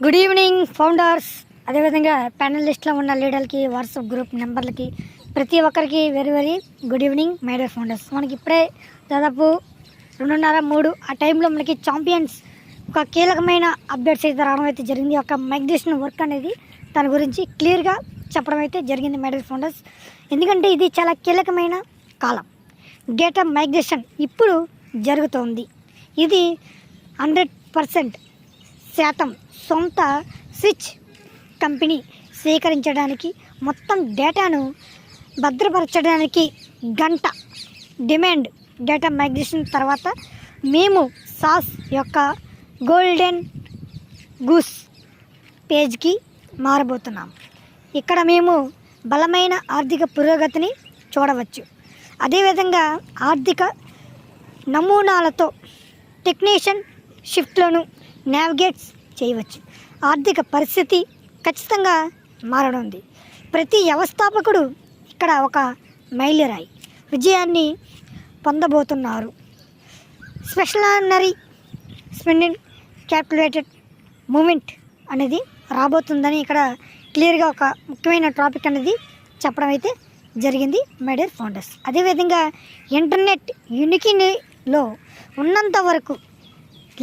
Good evening founders అదేవిధంగా ప్యానలిస్ట్లో ఉన్న లీడర్కి WhatsApp group నెంబర్లకి ప్రతి ఒక్కరికి very very good evening my founders మనకి ఇప్పుడే దాదాపు రెండున్నర మూడు ఆ టైంలో మనకి ఛాంపియన్స్ ఒక కీలకమైన అప్డేట్స్ అయితే రావడం అయితే జరిగింది. ఒక మైగ్రేషన్ వర్క్ అనేది దాని గురించి క్లియర్గా చెప్పడం అయితే జరిగింది మై ఫౌండర్స్ ఎందుకంటే ఇది చాలా కీలకమైన కాలం. డేటా మైగ్రేషన్ ఇప్పుడు జరుగుతోంది. ఇది హండ్రెడ్ పర్సెంట్ శాతం సొంత స్విచ్ కంపెనీ స్వీకరించడానికి మొత్తం డేటాను భద్రపరచడానికి గంట డిమాండ్ డేటా మైగ్రేషన్ తర్వాత మేము సాస్ యొక్క గోల్డెన్ గూస్ పేజ్కి మారబోతున్నాం. ఇక్కడ మేము బలమైన ఆర్థిక పురోగతిని చూడవచ్చు. అదేవిధంగా ఆర్థిక నమూనాలతో టెక్నీషియన్ షిఫ్ట్లను నావిగేట్స్ చేయవచ్చు. ఆర్థిక పరిస్థితి ఖచ్చితంగా మారనుంది. ప్రతి వ్యవస్థాపకుడు ఇక్కడ ఒక మైలురాయి. విజయాన్ని పొందబోతున్నారు. స్పెషలనరీ స్పెండింగ్ క్యాల్కులేటెడ్ మూమెంట్ అనేది రాబోతుందని ఇక్కడ క్లియర్గా ఒక ముఖ్యమైన టాపిక్ అనేది చెప్పడం అయితే జరిగింది మెడర్ ఫౌండర్స్. అదేవిధంగా ఇంటర్నెట్ యునికినిలో ఉన్నంత వరకు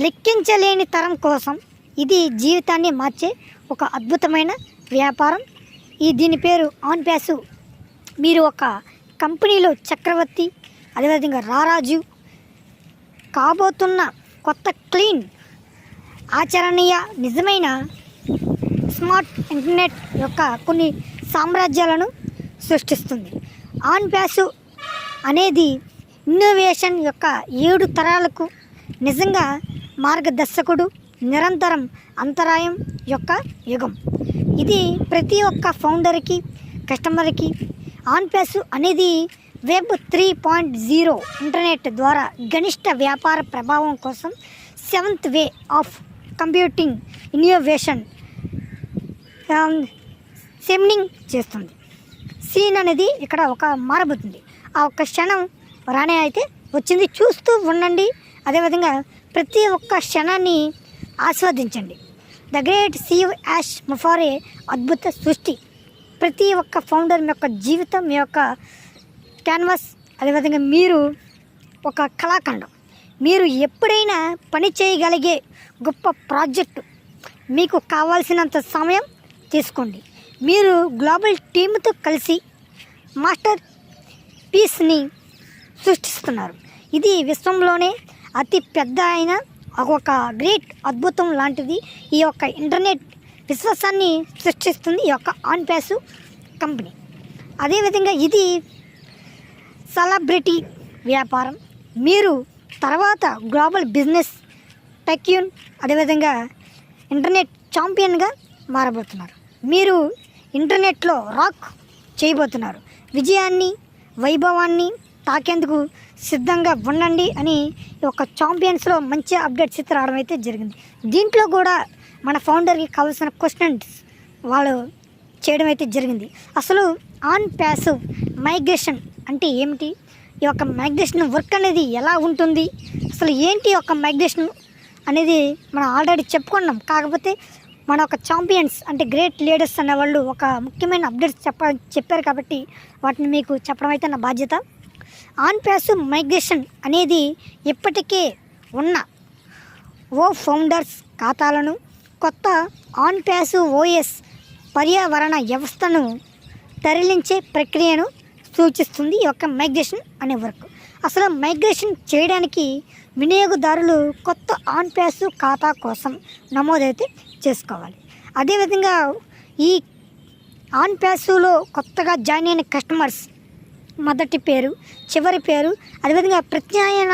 లెక్కించలేని తరం కోసం ఇది జీవితాన్ని మార్చే ఒక అద్భుతమైన వ్యాపారం. ఈ దీని పేరు ఆన్ ప్యాసు మీరు ఒక కంపెనీలో చక్రవర్తి అదేవిధంగా రారాజు కాబోతున్న కొత్త క్లీన్ ఆచరణీయ నిజమైన స్మార్ట్ ఇంటర్నెట్ యొక్క కొన్ని సామ్రాజ్యాలను సృష్టిస్తుంది. ఆన్ ప్యాసు అనేది ఇన్నోవేషన్ యొక్క ఏడు తరాలకు నిజంగా మార్గదర్శకుడు నిరంతరం అంతరాయం యొక్క యుగం. ఇది ప్రతి ఒక్క ఫౌండర్కి కస్టమర్కి ఆన్ అనేది web three point zero internet ద్వారా గనిష్ట వ్యాపార ప్రభావం కోసం seventh way of computing innovation సెమినింగ్ చేస్తుంది. సీన్ అనేది ఇక్కడ ఒక మారబోతుంది. ఆ ఒక్క క్షణం రానే అయితే వచ్చింది. చూస్తూ ఉండండి. అదేవిధంగా ప్రతి ఒక్క క్షణాన్ని ఆస్వాదించండి. ద గ్రేట్ సీవ్ యాష్ ముఫారే అద్భుత సృష్టి. ప్రతి ఒక్క ఫౌండర్ మీ యొక్క జీవితం మీ యొక్క క్యాన్వాస్ అదేవిధంగా మీరు ఒక కళాఖండం. మీరు ఎప్పుడైనా పని చేయగలిగే గొప్ప ప్రాజెక్టు మీకు కావాల్సినంత సమయం తీసుకోండి. మీరు గ్లోబల్ టీమ్తో కలిసి మాస్టర్ పీస్ని సృష్టిస్తున్నారు. ఇది విశ్వంలోనే అతి పెద్ద అయిన ఒక గ్రేట్ అద్భుతం లాంటిది ఈ యొక్క ఇంటర్నెట్ విశ్వాసాన్ని సృష్టిస్తుంది ఈ యొక్క ఆన్ ప్యాసు కంపెనీ. అదేవిధంగా ఇది సెలబ్రిటీ వ్యాపారం. మీరు తర్వాత గ్లోబల్ బిజినెస్ టెక్యూన్ అదేవిధంగా ఇంటర్నెట్ ఛాంపియన్గా మారబోతున్నారు. మీరు ఇంటర్నెట్లో రాక్ చేయబోతున్నారు. విజయాన్ని వైభవాన్ని తాకేందుకు సిద్ధంగా ఉండండి అని ఈ యొక్క ఛాంపియన్స్లో మంచి అప్డేట్స్ అయితే రావడం అయితే జరిగింది. దీంట్లో కూడా మన ఫౌండర్కి కావాల్సిన క్వశ్చన్స్ వాళ్ళు చేయడం అయితే జరిగింది. అసలు ఆన్ ప్యాసివ్ మైగ్రేషన్ అంటే ఏమిటి? ఈ యొక్క మైగ్రేషన్ వర్క్ అనేది ఎలా ఉంటుంది? అసలు ఏంటి ఒక యొక్క మైగ్రేషన్ అనేది మనం ఆల్రెడీ చెప్పుకున్నాం. కాకపోతే మన ఒక ఛాంపియన్స్ అంటే గ్రేట్ లీడర్స్ అనే వాళ్ళు ఒక ముఖ్యమైన అప్డేట్స్ చెప్ప చెప్పారు కాబట్టి వాటిని మీకు చెప్పడం అయితే నా బాధ్యత. ఆన్ ప్యాసివ్ మైగ్రేషన్ అనేది ఇప్పటికే ఉన్న ఓ ఫౌండర్స్ ఖాతాలను కొత్త ఆన్ ప్యాసివ్ ఓఎస్ పర్యావరణ వ్యవస్థను తరలించే ప్రక్రియను సూచిస్తుంది ఈ యొక్క మైగ్రేషన్ అనే వర్క్. అసలు మైగ్రేషన్ చేయడానికి వినియోగదారులు కొత్త ఆన్ ప్యాసివ్ ఖాతా కోసం నమోదైతే చేసుకోవాలి. అదేవిధంగా ఈ ఆన్ ప్యాసివ్లో కొత్తగా జాయిన్ అయిన కస్టమర్స్ మొదటి పేరు చివరి పేరు అదేవిధంగా ప్రత్యాయన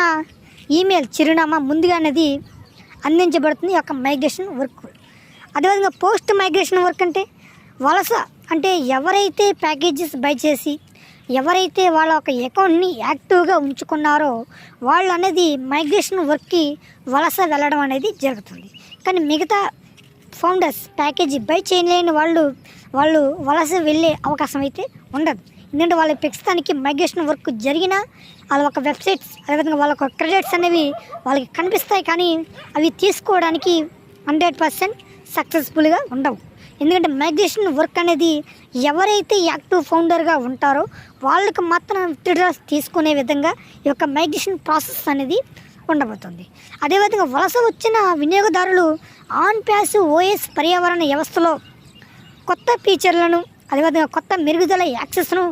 ఈమెయిల్ చిరునామా ముందుగా అనేది అందించబడుతుంది యొక్క మైగ్రేషన్ వర్క్. అదేవిధంగా పోస్ట్ మైగ్రేషన్ వర్క్ అంటే వలస అంటే ఎవరైతే ప్యాకేజెస్ బై చేసి ఎవరైతే వాళ్ళ ఒక అకౌంట్ని యాక్టివ్గా ఉంచుకున్నారో వాళ్ళు అనేది మైగ్రేషన్ వర్క్కి వలస వెళ్ళడం అనేది జరుగుతుంది. కానీ మిగతా ఫౌండర్స్ ప్యాకేజీ బై చేయలేని వాళ్ళు వాళ్ళు వలస వెళ్ళే అవకాశం అయితే ఉండదు. ఎందుకంటే వాళ్ళ ప్రస్తుతానికి మైగ్రేషన్ వర్క్ జరిగినా వాళ్ళ ఒక వెబ్సైట్స్ అదేవిధంగా వాళ్ళ ఒక క్రెడిట్స్ అనేవి వాళ్ళకి కనిపిస్తాయి కానీ అవి తీసుకోవడానికి హండ్రెడ్ పర్సెంట్ సక్సెస్ఫుల్గా ఉండవు. ఎందుకంటే మైగ్రేషన్ వర్క్ అనేది ఎవరైతే యాక్టివ్ ఫౌండర్గా ఉంటారో వాళ్ళకి మాత్రం విత్డ్రాస్ తీసుకునే విధంగా ఈ యొక్క మైగ్రేషన్ ప్రాసెస్ అనేది ఉండబోతుంది. అదేవిధంగా వలస వచ్చిన వినియోగదారులు ఆన్ ప్యాస్ ఓఎస్ పర్యావరణ వ్యవస్థలో కొత్త ఫీచర్లను అదేవిధంగా కొత్త మెరుగుదల యాక్సెస్ను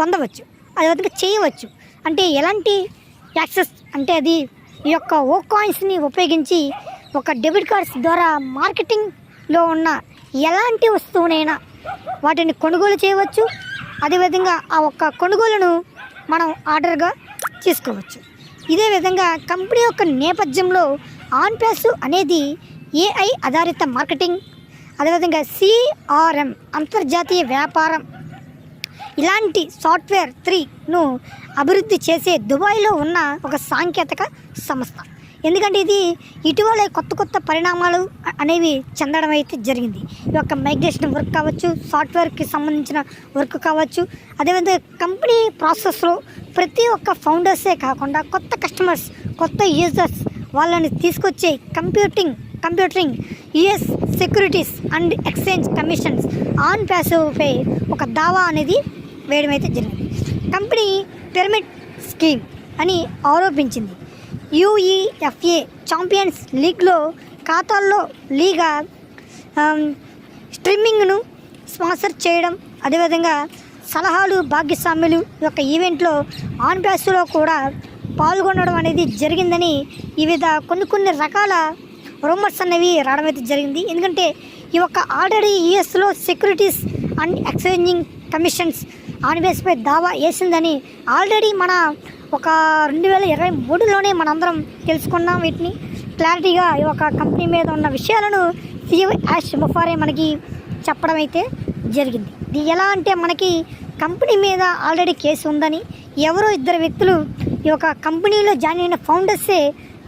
పొందవచ్చు. అదేవిధంగా చేయవచ్చు. అంటే ఎలాంటి యాక్సెస్? అంటే అది ఈ యొక్క ఓ కాయిన్స్ని ఉపయోగించి ఒక డెబిట్ కార్డ్స్ ద్వారా మార్కెటింగ్లో ఉన్న ఎలాంటి వస్తువునైనా వాటిని కొనుగోలు చేయవచ్చు. అదేవిధంగా ఆ ఒక్క కొనుగోలును మనం ఆర్డర్గా తీసుకోవచ్చు. ఇదే విధంగా కంపెనీ యొక్క నేపథ్యంలో ఆన్ ప్లస్ అనేది ఏఐ ఆధారిత మార్కెటింగ్ అదేవిధంగా సిఆర్ఎం అంతర్జాతీయ వ్యాపారం. ఇలాంటి సాఫ్ట్వేర్ త్రీను అభివృద్ధి చేసే దుబాయ్లో ఉన్న ఒక సాంకేతిక సంస్థ. ఎందుకంటే ఇది ఇటీవల కొత్త కొత్త పరిణామాలు అనేవి చెందడం అయితే జరిగింది. ఈ యొక్క మైగ్రేషన్ వర్క్ కావచ్చు సాఫ్ట్వేర్కి సంబంధించిన వర్క్ కావచ్చు అదేవిధంగా కంపెనీ ప్రాసెస్లో ప్రతి ఒక్క ఫౌండర్సే కాకుండా కొత్త కస్టమర్స్ కొత్త యూజర్స్ వాళ్ళని తీసుకొచ్చే computing computing US securities and exchange commissions on ప్యాసివ్పై ఒక దావా అనేది వేయడం అయితే జరిగింది. కంపెనీ పిరమిడ్ స్కీమ్ అని ఆరోపించింది. యూఈఎఫ్ఏ ఛాంపియన్స్ లీగ్లో ఖాతాల్లో లీగా స్ట్రిమ్మింగ్ను స్ట్రీమింగ్ను స్పాన్సర్ చేయడం అదేవిధంగా సలహాలు భాగ్యస్వామ్యులు యొక్క ఈవెంట్లో ఆన్ ప్యాస్లో కూడా పాల్గొనడం అనేది జరిగిందని వివిధ కొన్ని కొన్ని రకాల రూమర్స్ అనేవి రావడం అయితే జరిగింది. ఎందుకంటే ఈ యొక్క ఆల్రెడీ యుఎస్లో సెక్యూరిటీస్ అండ్ ఎక్స్చేంజింగ్ కమిషన్స్ ఆన్బేస్పై దావా వేసిందని ఆల్రెడీ మన ఒక రెండు వేల ఇరవై మూడులోనే మనందరం తెలుసుకున్నాం వీటిని. క్లారిటీగా ఈ యొక్క కంపెనీ మీద ఉన్న విషయాలను సీఎం యాష్ ముఫారే మనకి చెప్పడం అయితే జరిగింది. ఇది ఎలా అంటే మనకి కంపెనీ మీద ఆల్రెడీ కేసు ఉందని ఎవరో ఇద్దరు వ్యక్తులు ఈ యొక్క కంపెనీలో జాయిన్ అయిన ఫౌండర్సే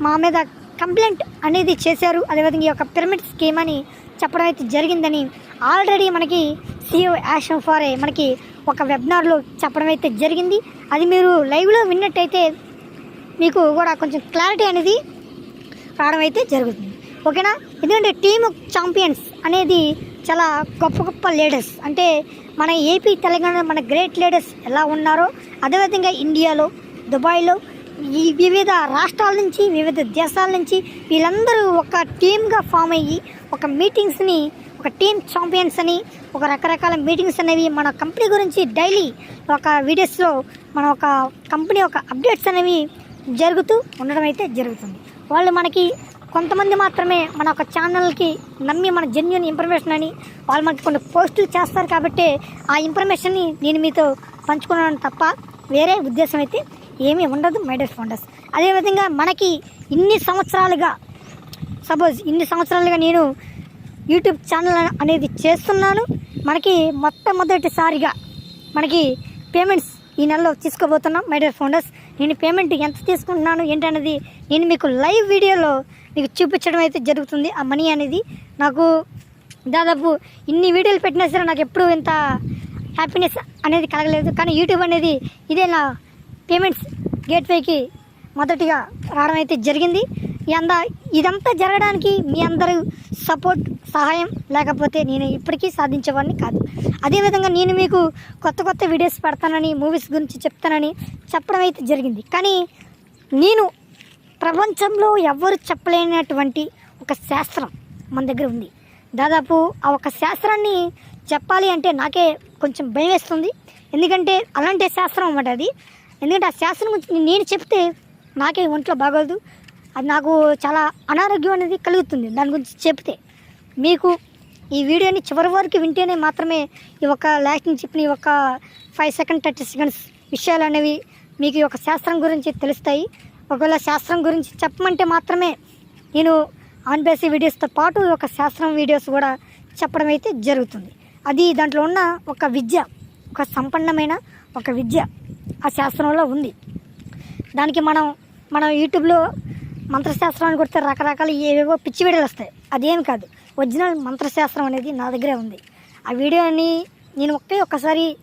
మా మీద కంప్లైంట్ అనేది చేశారు. అదేవిధంగా ఈ యొక్క పిరమిడ్ స్కీమ్ అని చెప్పడం అయితే జరిగిందని ఆల్రెడీ మనకి సీఓ యాషన్ ఫారే మనకి ఒక వెబినార్లో చెప్పడం అయితే జరిగింది. అది మీరు లైవ్లో విన్నట్టయితే మీకు కూడా కొంచెం క్లారిటీ అనేది రావడం అయితే జరుగుతుంది. ఓకేనా? ఎందుకంటే టీమ్ ఛాంపియన్స్ అనేది చాలా గొప్ప గొప్ప లీడర్స్. అంటే మన ఏపీ తెలంగాణ మన గ్రేట్ లీడర్స్ ఎలా ఉన్నారో అదేవిధంగా ఇండియాలో దుబాయ్లో ఈ వివిధ రాష్ట్రాల నుంచి వివిధ దేశాల నుంచి వీళ్ళందరూ ఒక టీమ్గా ఫామ్ అయ్యి ఒక మీటింగ్స్ని ఒక టీమ్ ఛాంపియన్స్ అని ఒక రకరకాల మీటింగ్స్ అనేవి మన కంపెనీ గురించి డైలీ ఒక వీడియోస్లో మన ఒక కంపెనీ ఒక అప్డేట్స్ అనేవి జరుగుతూ ఉండడం అయితే జరుగుతుంది. వాళ్ళు మనకి కొంతమంది మాత్రమే మన ఒక ఛానల్కి నమ్మి మన జెన్యున్ ఇన్ఫర్మేషన్ అని వాళ్ళు మనకి కొన్ని పోస్టులు చేస్తారు కాబట్టి ఆ ఇన్ఫర్మేషన్ని నేను మీతో పంచుకున్నాను తప్ప వేరే ఉద్దేశం అయితే ఏమీ ఉండదు మైడర్ ఫౌండర్స్ అదేవిధంగా మనకి ఇన్ని సంవత్సరాలుగా సపోజ్ ఇన్ని సంవత్సరాలుగా నేను యూట్యూబ్ ఛానల్ అనేది చేస్తున్నాను. మనకి మొట్టమొదటిసారిగా మనకి పేమెంట్స్ ఈ నెలలో తీసుకోబోతున్నాం మై డియర్ ఫౌండర్స్ నేను పేమెంట్ ఎంత తీసుకుంటున్నాను ఏంటనేది నేను మీకు లైవ్ వీడియోలో మీకు చూపించడం అయితే జరుగుతుంది. ఆ మనీ అనేది నాకు దాదాపు ఇన్ని వీడియోలు పెట్టినా సరే నాకు ఎప్పుడూ ఇంత హ్యాపీనెస్ అనేది కలగలేదు. కానీ యూట్యూబ్ అనేది ఇదే నా పేమెంట్స్ గేట్వేకి మొదటిగా రావడం అయితే జరిగింది అంద ఇదంతా జరగడానికి మీ అందరూ సపోర్ట్ సహాయం లేకపోతే నేను ఇప్పటికీ సాధించేవాడిని కాదు. అదేవిధంగా నేను మీకు కొత్త కొత్త వీడియోస్ పెడతానని మూవీస్ గురించి చెప్తానని చెప్పడం అయితే జరిగింది. కానీ నేను ప్రపంచంలో ఎవ్వరు చెప్పలేనటువంటి ఒక శాస్త్రం మన దగ్గర ఉంది. దాదాపు ఆ ఒక శాస్త్రాన్ని చెప్పాలి అంటే నాకే కొంచెం భయం వేస్తుంది. ఎందుకంటే అలాంటి శాస్త్రం అన్నమాట అది. ఎందుకంటే ఆ శాస్త్రం గురించి నేను చెప్తే నాకే ఒంట్లో బాగోదు. అది నాకు చాలా అనారోగ్యం అనేది కలుగుతుంది దాని గురించి చెప్తే. మీకు ఈ వీడియోని చివరి వరకు వింటేనే మాత్రమే ఈ ఒక లాస్ట్ నుంచి చెప్పిన ఈ ఒక ఫైవ్ సెకండ్ థర్టీ సెకండ్స్ విషయాలు అనేవి మీకు ఈ యొక్క శాస్త్రం గురించి తెలుస్తాయి. ఒకవేళ శాస్త్రం గురించి చెప్పమంటే మాత్రమే నేను ఆన్ బేసి వీడియోస్తో పాటు ఒక శాస్త్రం వీడియోస్ కూడా చెప్పడం అయితే జరుగుతుంది. అది దాంట్లో ఉన్న ఒక విద్య ఒక సంపన్నమైన ఒక విద్య. ఆ శాస్త్రంలో ఉంది. దానికి మనం మనం యూట్యూబ్లో మంత్రశాస్త్రాన్ని కొడితే రకరకాల ఏవేవో పిచ్చి వీడియోలు వస్తాయి. అదేం కాదు. ఒరిజినల్ మంత్రశాస్త్రం అనేది నా దగ్గరే ఉంది. ఆ వీడియోని నేను ఒకే ఒక్కసారి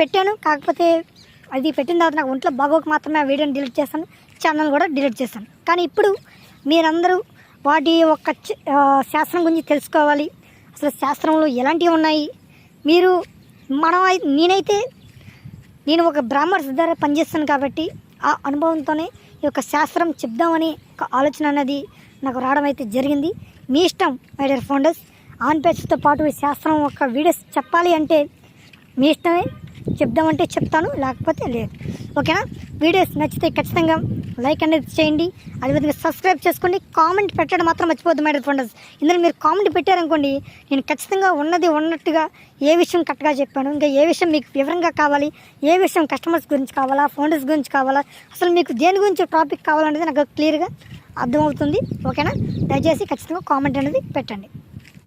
పెట్టాను. కాకపోతే అది పెట్టిన తర్వాత నాకు ఒంట్లో బాగోక మాత్రమే ఆ వీడియోని డిలీట్ చేశాను. ఛానల్ కూడా డిలీట్ చేశాను. కానీ ఇప్పుడు మీరందరూ వాటి యొక్క శాస్త్రం గురించి తెలుసుకోవాలి. అసలు శాస్త్రంలో ఎలాంటివి ఉన్నాయి? మీరు మనం నేనైతే నేను ఒక బ్రాహ్మణ ద్వారా పనిచేస్తాను కాబట్టి ఆ అనుభవంతోనే ఈ యొక్క శాస్త్రం చెప్దామని ఒక ఆలోచన అనేది నాకు రావడం అయితే జరిగింది. మీ ఇష్టం మై డియర్ ఫౌండర్స్ ఆన్ పేజ్తో పాటు ఈ శాస్త్రం ఒక వీడియోస్ చెప్పాలి అంటే మీ ఇష్టమే చెప్దామంటే చెప్తాను లేకపోతే లేదు. ఓకేనా? వీడియోస్ నచ్చితే ఖచ్చితంగా లైక్ అనేది చేయండి. అదేవిధంగా సబ్స్క్రైబ్ చేసుకోండి. కామెంట్ పెట్టడం మాత్రం మర్చిపోద్దు మేడం ఫ్రెండ్స్ ఇందులో మీరు కామెంట్ పెట్టారనుకోండి నేను ఖచ్చితంగా ఉన్నది ఉన్నట్టుగా ఏ విషయం కరెక్ట్గా చెప్పాను ఇంకా ఏ విషయం మీకు వివరంగా కావాలి ఏ విషయం కస్టమర్స్ గురించి కావాలా ఫౌండర్స్ గురించి కావాలా అసలు మీకు దేని గురించి టాపిక్ కావాలనేది నాకు క్లియర్గా అర్థమవుతుంది. ఓకేనా? దయచేసి ఖచ్చితంగా కామెంట్ అనేది పెట్టండి.